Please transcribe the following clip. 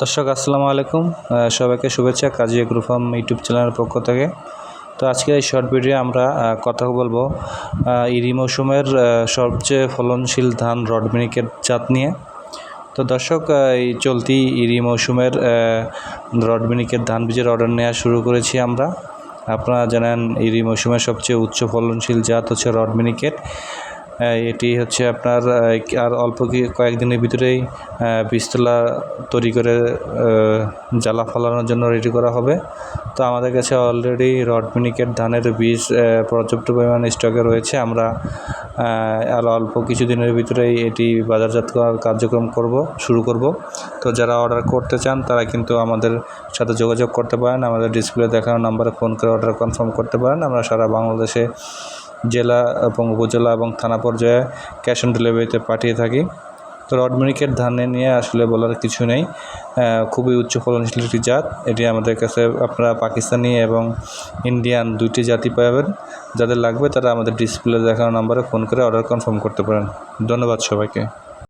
দর্শক, আসসালামু আলাইকুম। সবাইকে শুভেচ্ছা কাজী গ্রুপ ফার্ম ইউটিউব চ্যানেলের পক্ষ থেকে। তো আজকে এই শর্ট ভিডিও আমরা কথা বলব ইরি মৌসুমের সবচেয়ে ফলনশীল ধান রড মিনিকেট জাত নিয়ে। তো দর্শক এই চলতি ইরি মৌসুমের রড মিনিকেট ধান বীজের অর্ডার নেওয়া শুরু করেছি আমরা। আপনারা জানেন, ইরি মৌসুমের সবচেয়ে উচ্চ ফলনশীল জাত হচ্ছে রড মিনিকেট। এটি হচ্ছে আপনার আর অল্প কয়েকদিনের ভিতরেই বীজতলা তৈরি করে জ্বালা ফলানোর জন্য রেডি করা হবে। তো আমাদের কাছে অলরেডি রড মিনিকেট ধানের বীজ পর্যাপ্ত পরিমাণ স্টকে রয়েছে। আমরা আর অল্প কিছুদিনের ভিতরেই এটি বাজারজাত কার্যক্রম করব, শুরু করব। তো যারা অর্ডার করতে চান, তারা কিন্তু আমাদের সাথে যোগাযোগ করতে পারেন। আমাদের ডিসপ্লে দেখানো নাম্বারে ফোন করে অর্ডার কনফার্ম করতে পারেন। আমরা সারা বাংলাদেশে জেলা এবং উপজেলা এবং থানা পর্যায়ে ক্যাশ অন ডেলিভারিতে পাঠিয়ে থাকি। তো রডমিনিকের ধানে নিয়ে আসলে বলার কিছু নেই। খুবই উচ্চ ফলনশীল একটি জাত। এটি আমাদের কাছে আপনারা পাকিস্তানি এবং ইন্ডিয়ান দুইটি জাতি পাবেন। যাদের লাগবে তারা আমাদের ডিসপ্লে দেখানো নাম্বারে ফোন করে অর্ডার কনফার্ম করতে পারেন। ধন্যবাদ সবাইকে।